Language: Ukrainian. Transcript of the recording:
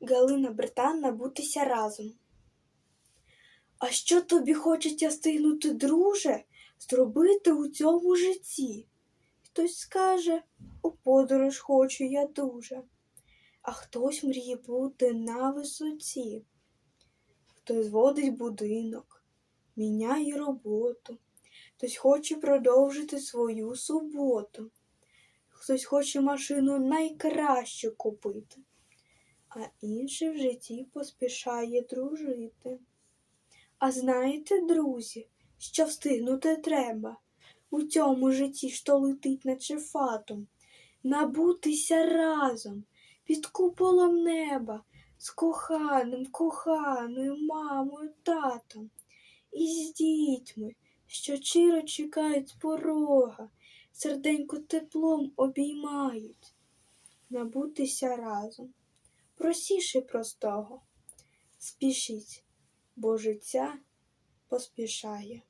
Галина Британ набутися разом. А що тобі хочеться стигнути, друже, зробити у цьому житті? Хтось скаже, у подорож хочу я дуже, а хтось мріє бути на висоті. Хтось зводить будинок, міняє роботу, хтось хоче продовжити свою суботу, хтось хоче машину найкращу купити, а інший в житті поспішає дружити. А знаєте, друзі, що встигнути треба у цьому житті, що летить наче фатом, набутися разом під куполом неба з коханим, коханою мамою, татом і з дітьми, що щиро чекають порога, серденько теплом обіймають, набутися разом. Просіше простого, спішіть, бо життя поспішає.